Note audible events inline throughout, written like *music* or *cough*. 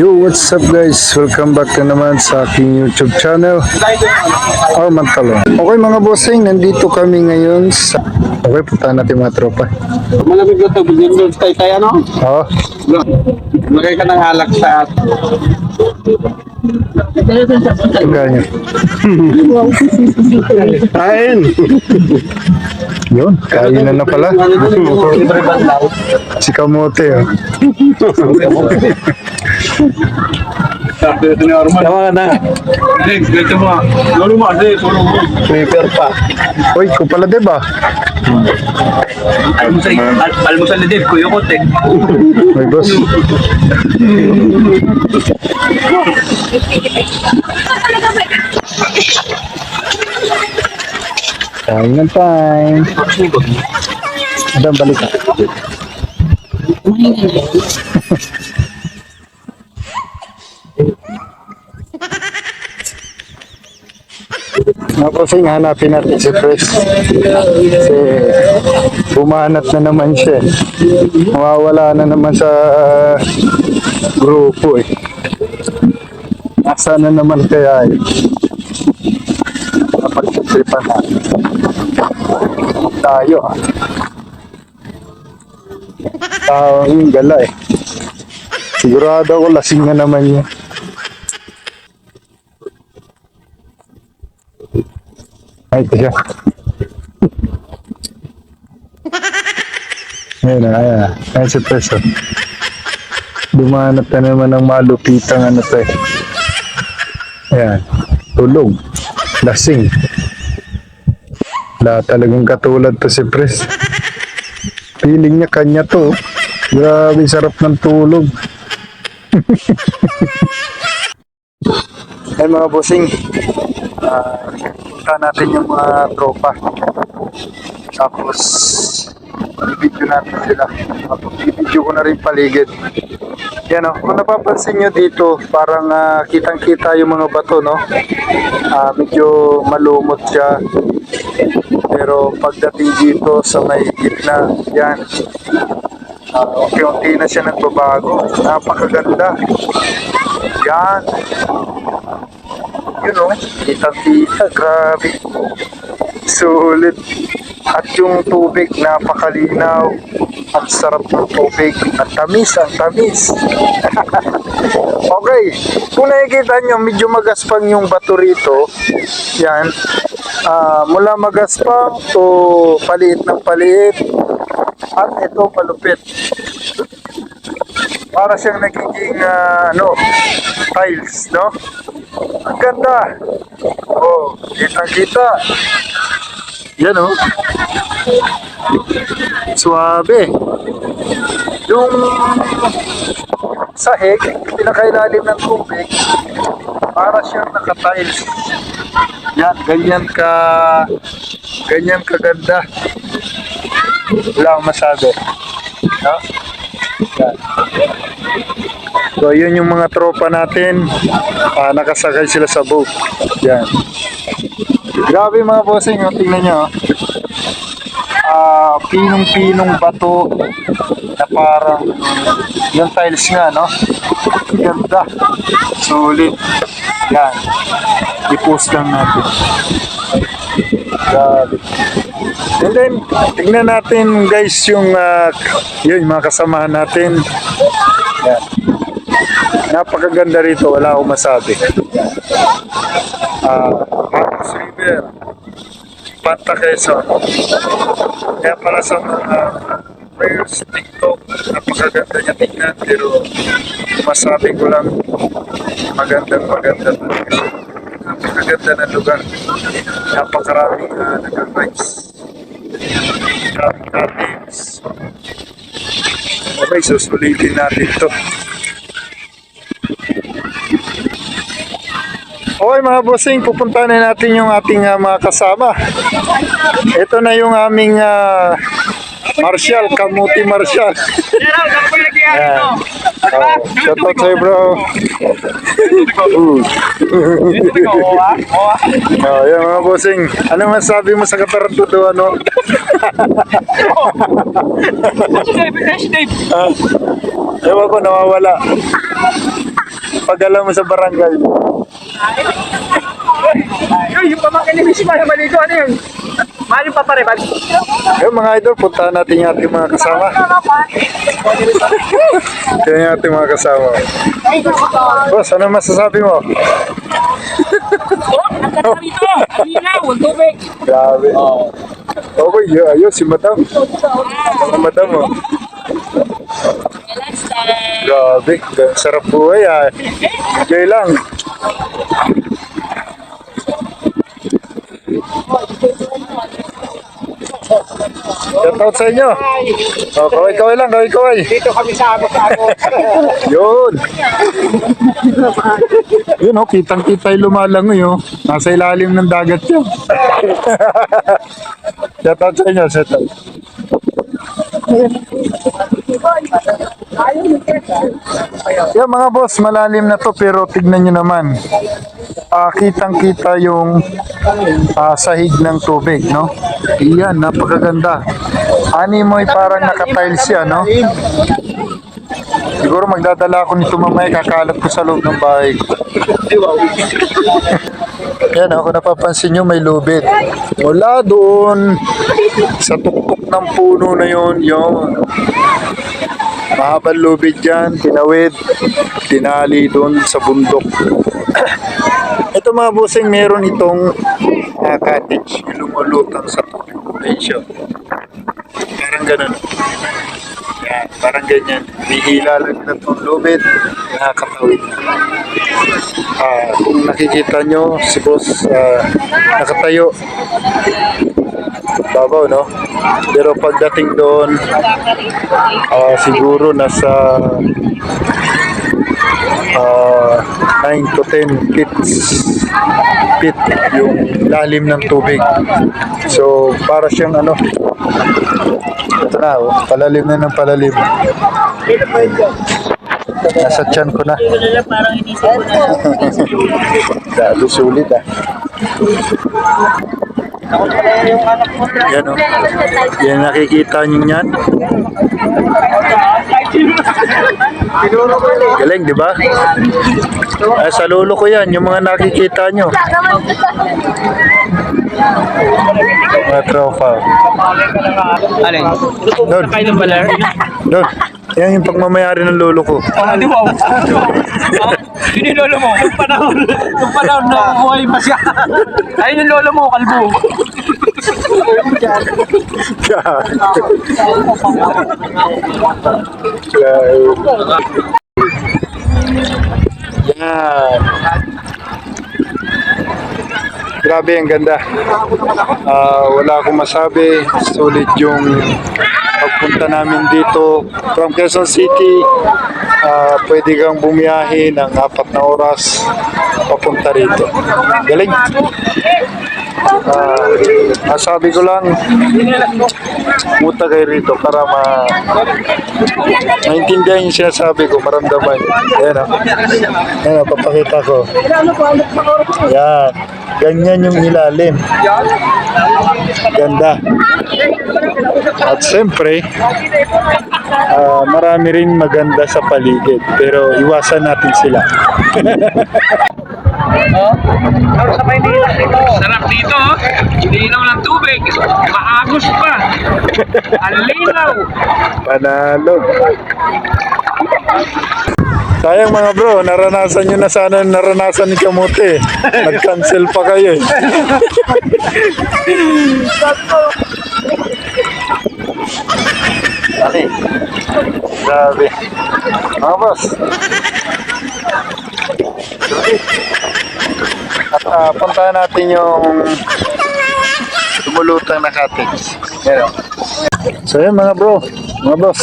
Yo, what's up guys? Welcome back na naman sa aking YouTube channel, Arman Talon. Okay mga bossing, nandito kami ngayon sa... Okay, punta natin mga tropa. Malamig na ito, bigyan doon tayo tayo, ano? Oo, Lagay ka ng halak sa ganyan. Kain! Yun, kainan na pala. Si Kamote, oh. Na. Prepare pa. Uy, ko pala diba? Almusal, al almusal ni Dave, kuyo ko, te. May boss. Kainan time. Madam, balik ka. Bossing, hanapin natin si Chris. Kasi bumanat na naman siya. Mawawala na naman sa ah, grupo eh. Nasaan na naman kaya eh. Napag-isipan na. Tayo ah. Tao yung gala eh. Sigurado ako lasing na naman yun. Ay, ito siya. Ayan na, ayan na. Ayan si Preso. Dumanap na naman ng malupitang ano to eh. Ayan. Tulog. Lasing. Wala talagang katulad to si Pres. Feeling niya kanya to. Grabe sarap ng tulog. *laughs* Ay mga bossing. Ah, punta natin yung mga tropa. Tapos, i-video natin sila. Tapos, i-video ko na rin paligid. Yan o, kung napapansin nyo dito, parang ah, kitang-kita yung mga bato, no? Ah, medyo malumot siya. Pero pagdating dito sa may gitna, yan. Ah, unti-unti na siya nagbabago. Napakaganda. Yan. Yun o, kitang-kita, grabe. Sulit. At yung tubig, napakalinaw. Ang sarap ng tubig. Ang tamis, ang tamis. *laughs* okay, kung nakikita nyo, medyo magaspang yung bato rito. Yan. Ah, mula magaspang to paliit ng paliit. At ito, palupit. Para siyang nagiging ah, ano, tiles, no? Ang ganda. Oh, kita-kita. Yan oh. Suabe. Yung sahig, pinakailalim ng tubig, para siyang naka-tiles. Yan, ganyan ka, ganyan kaganda. Wala akong masabi. No? So, yun yung mga tropa natin. Ah, nakasakay sila sa boat. Yan. Grabe mga bossing, oh. tingnan nyo. Pinong-pinong bato na parang yung tiles nga, no? Ganda. Sulit. Yan. I-post lang natin. Grabe. And then, tingnan natin guys yung uh, yun, mga kasamahan natin. Yan. Napakaganda rito, wala akong masabi. Ah, Marcos River, Panta Quezon. Kaya para sa mga players TikTok, napakaganda niya tingnan, pero masabi ko lang, magandang maganda talaga siya. Napakaganda ng lugar. Napakaraming uh, nag-rides. Maraming cottage. Okay, susulitin natin to. Okay mga bossing, pupunta na natin yung ating ah, mga kasama. Ito na yung aming ah, Marshall, Kamuti Marshall. Ayan. Oh, shout out sa'yo bro. Oh, yan mga bossing. Ano masabi mo sa katarantuduan no? Ah, ewan ko, nawawala. Pag alam mo sa barangay. Ay, yung pamangkin ni Miss Maya Maligo, ano yun? Mahal yung paparebag. Ayun mga idol, puntahan natin yung ating mga kasama. Ito yung ating mga kasama. Boss, ano masasabi mo? Ang ganda rito! Ang ilaw, ang tubig! Grabe. Okay, yun, ayun, si Madam. Si Madam, oh. Grabe, sarap buhay ah. Enjoy lang. Shout out sa inyo. Oh, kaway kaway lang, kaway kaway. Dito kami sa ano sa ano. *laughs* Yun. Yun oh, kitang kita yung lumalangoy oh. Nasa ilalim ng dagat yun. *laughs* shout out sa inyo, shout out. Yan mga boss, malalim na to pero tignan nyo naman. Ah, kitang kita yung ah, sahig ng tubig, no? Iyan, napakaganda. Ani mo ay parang nakatiles siya, no? Siguro magdadala ako nito mamaya, kakalat ko sa loob ng bahay. Yan, ako napapansin nyo may lubid. Mula doon, sa tuktok ng puno na yon yon Mahabang lubid dyan, tinawid, tinali doon sa bundok. *clears throat* Ito mga busing, meron itong ah, cottage, yung lumulutang sa tubig. Parang ganun. Yan, parang ganyan. Bihila lang na itong lubid, nakakatawid na. Ah, kung nakikita nyo, si boss ah, nakatayo. Babaw, no? Pero pagdating doon, ah, siguro nasa ah 9 to 10 feet feet yung lalim ng tubig. So, para siyang ano, ito na, oh, palalim na ng palalim. Nasa tiyan ko na. *laughs* Grabe sulit ah. Yan o. Yan nakikita niyo yan. Galing, di ba? Ay, sa lolo ko yan, yung mga nakikita nyo. Mga tropa. Alin? Doon, doon. Yan yung pagmamayari ng lolo ko. Ah, di ba? Yun yung lolo mo. Yung panahon, yung panahon na buhay pa siya. Ayun yung lolo mo, kalbo. Yan. Grabe, ang ganda. Ah, wala akong masabi. Sulit yung pagpunta namin dito from Quezon City. ah, pwede kang bumiyahe ng apat na oras papunta rito. Galing. Ah, masabi ko lang, pumunta kayo rito para ma maintindihan yung sinasabi ko, maramdaman. Ayan o. Ayan o, papakita ko. Yan. Ganyan yung ilalim. Ganda. At siyempre, ah, marami rin maganda sa paligid. Pero iwasan natin sila. Sarap dito, oh. Linaw ng tubig. Maagos pa. Ang linaw. Panalo. Sayang mga bro, naranasan nyo na sana yung naranasan ni Kamote. Nag-cancel pa kayo eh. Ani? Grabe. Mga boss. At ah, puntahan natin yung lumulutang na cottage. O. So yun mga bro, mga boss.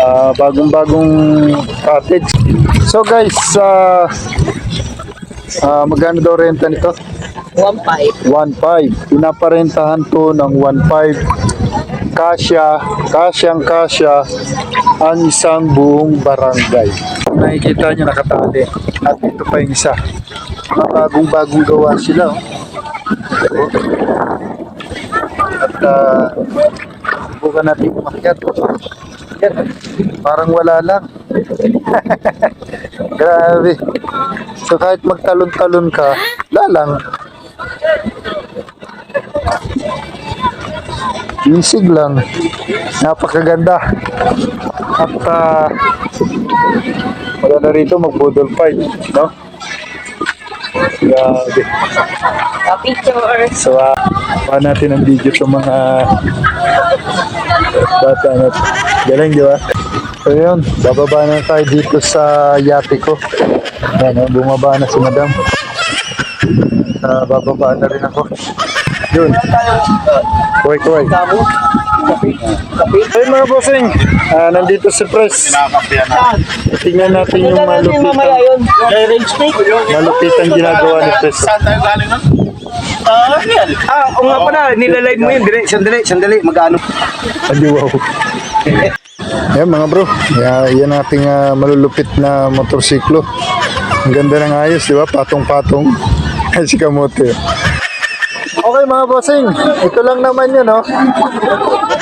Ah, bagong-bagong cottage. So guys, ah ah, magkano daw renta nito? 1.5. 1.5. Pinaparentahan to ng 1.5. Kasya, kasyang kasya ang isang buong barangay. Nakikita nyo nakatali. At ito pa yung isa. Mga bagong-bagong gawa sila. Oh. At uh, subukan natin umakyat. Parang wala lang. *laughs* Grabe. So kahit magtalon-talon ka, lalang. Isig lang. Napakaganda. At uh, maganda rito mag-budol fight. No? Grabe. Pictures. So, uh, natin ang video sa mga bata natin. Galing, di ba? So, yun. Bababa na tayo dito sa yate ko. Yan, oh, bumaba na si madam. Uh, bababa na rin ako. Yun. Kuway, kuway. Ayun mga bossing, ah, nandito si Pres. Tingnan natin yung malupitan. Malupitan ginagawa ni Pres. Saan tayo galing nun? Ah, o nga pala, nilalive mo yun. Dili, sandali, sandali, magkano? Adi wow. Ayan mga bro, yan, ating ah, malulupit na motorsiklo. Ang ganda ng ayos, di ba? Patong-patong. *laughs* Ay, si Kamote. Okay mga bossing, ito lang naman yun, no?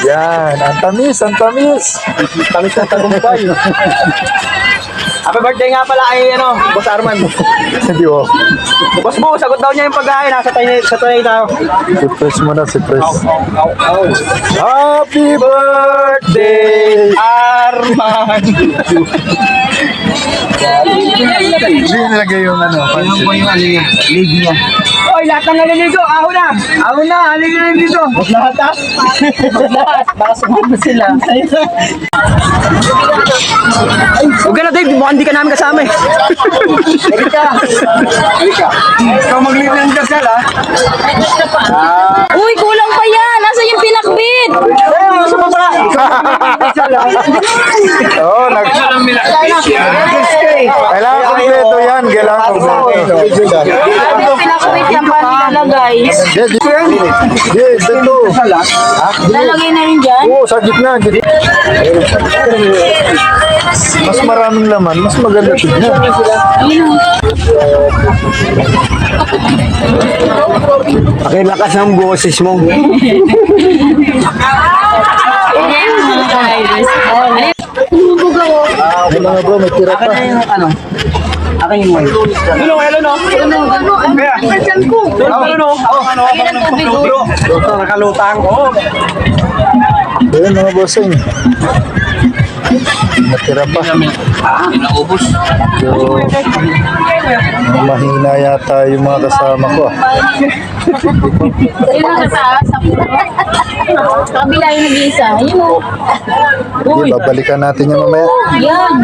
Yan, ang tamis, ang tamis. Tamis ng tagumpay. *laughs* Happy birthday nga pala kay, ano, Boss Arman. Di wow. Boss Bo, sagot daw niya yung pagkain. Nasa tayo, sa tayo na. Si Pres muna, si. Happy birthday! Arman. Hindi nilagay yung ano, pansit. yung ano niya, league niya. Oy, lahat ng naliligo, ahon na! Ahon na, halika na dito. Lahat ah? Lahat. Baka sumama sila. Huwag ka na Dave, mukhang hindi ka namin kasama eh. Halika. Halika. Ikaw magliit ng dasal ah. Uy, kulang pa yan. Nasa yung pinakbit? Eh, gusto mo pala. Dasal ah. *laughs* Oo, oh, nag... Kailangan kompleto yan. Kailangan kompleto. Yung pinakbit lang pa nilalagay. Hindi, dito yan. Dito. Lalagay na rin dyan. Oo, sa gitna. gitna. Mas maraming laman, mas maganda tignan. Pakilakas ng boses mo. Ay, mga bro, may tira pa. ano? Akin yung mic. Hello, hello no. Ano, ano, ano, ano, ko? Hello no. Ano Ilan tubig, oh? nakalutang ko. Ayun, mga bossing. Natira pa. Inaubos. So, mahina yata yung mga kasama ko. ang nasa sa Kabila yung nag-iisa. Yun o. Sige, babalikan natin yung mamaya. Yan.